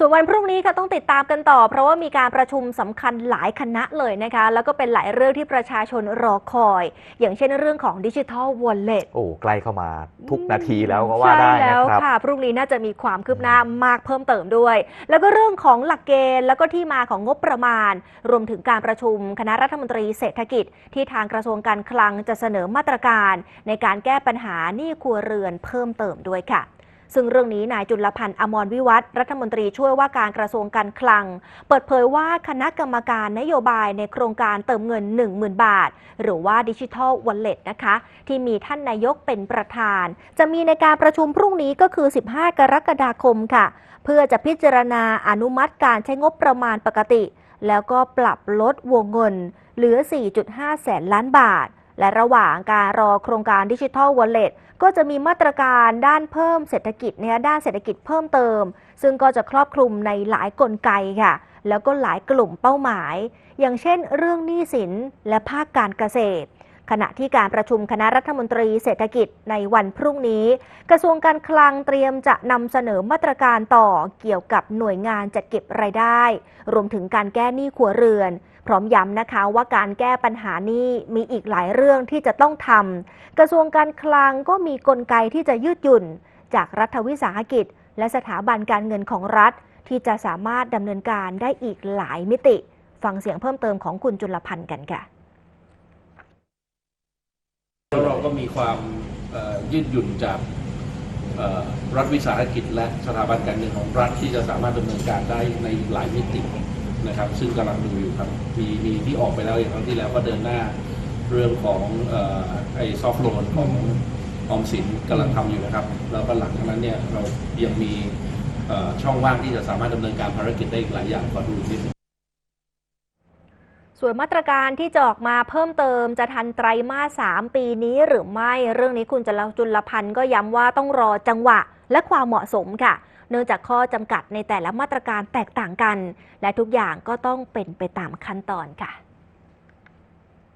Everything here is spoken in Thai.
ส่วนวันพรุ่งนี้ค่ะต้องติดตามกันต่อ เพราะว่ามีการประชุมสำคัญหลายคณะเลยนะคะ แล้วก็เป็นหลายเรื่องที่ประชาชนรอคอย อย่างเช่นเรื่องของดิจิทัลวอลเล็ตโอ้ใกล้เข้ามาทุกนาทีแล้วก็ว่าได้ใช่นะแล้วครับค่ะ พรุ่งนี้น่าจะมีความคืบหน้ามากเพิ่มเติมด้วย แล้วก็เรื่องของหลักเกณฑ์แล้วก็ที่มาของงบประมาณ รวมถึงการประชุมคณะรัฐมนตรีเศรษฐกิจ ที่ทางกระทรวงการคลังจะเสนอมาตรการ ในการแก้ปัญหาหนี้ครัวเรือนเพิ่มเติมด้วยค่ะ ซึ่งเรื่องนี้นายจุลพันธ์อมรวิวัฒรัฐมนตรีช่วยว่าการกระทรวงการคลัง เปิดเผยว่าคณะกรรมการนโยบายในโครงการเติมเงิน 10,000 บาท หรือว่าดิจิทัลวอลเล็ตนะคะ ที่มีท่านนายกเป็นประธาน จะมีในการประชุมพรุ่งนี้ก็คือ 15 กรกฎาคมค่ะ เพื่อจะพิจารณาอนุมัติการใช้งบประมาณปกติ แล้วก็ปรับลดวงเงิน เหลือ 4.5 แสนล้านบาท และระหว่างการรอโครงการดิจิทัลวอลเล็ตก็จะมีมาตรการด้านเพิ่มเศรษฐกิจเนี่ยด้านเศรษฐกิจเพิ่มเติม ซึ่งก็จะครอบคลุมในหลายกลไกค่ะ แล้วก็หลายกลุ่มเป้าหมาย อย่างเช่น เรื่องหนี้สินและภาคการเกษตร ขณะที่การประชุมคณะรัฐมนตรีเศรษฐกิจในวันพรุ่งนี้ กระทรวงการคลังเตรียมจะนำเสนอมาตรการต่อเกี่ยวกับหน่วยงานจัดเก็บรายได้ รวมถึงการแก้หนี้ครัวเรือน พร้อมย้ำนะคะว่าการแก้ปัญหานี้มีอีกหลายเรื่องที่จะต้องทำกระทรวงการคลังก็มีกลไกที่จะยืดหยุ่น จากรัฐวิสาหกิจ และสถาบันการเงินของรัฐ ที่จะสามารถดำเนินการได้อีกหลายมิติ ฟังเสียงเพิ่มเติมของคุณจุลพันธ์กันค่ะแล้วเราก็มีความยืดหยุ่นจากรัฐวิสาหกิจ และสถาบันการเงินของรัฐที่จะสามารถดำเนินการได้ในหลายมิติ นะครับ ซึ่งกำลังดูอยู่ครับมีมีที่ออกไปแล้วอย่างครั้งที่แล้วก็เดินหน้าเรื่องของเอ่อไอ้ซอฟท์โลนของออมสินกำลังทำอยู่นะครับ แล้วก็หลังจากนั้นเนี่ยเรายังมีเอ่อช่องว่างที่จะสามารถดำเนินการภารกิจได้อีกหลายอย่างขอดูอีกนิดนึง ส่วนมาตรการที่จะออกมาเพิ่มเติมจะทันไตรมาส 3 ปีนี้หรือไม่ เรื่องนี้คุณจลจุลพันธ์ก็ย้ำว่าต้องรอจังหวะและความเหมาะสมค่ะ เนื่องจากข้อจำกัดในแต่ละมาตรการแตกต่างกัน และทุกอย่างก็ต้องเป็นไปตามขั้นตอนค่ะ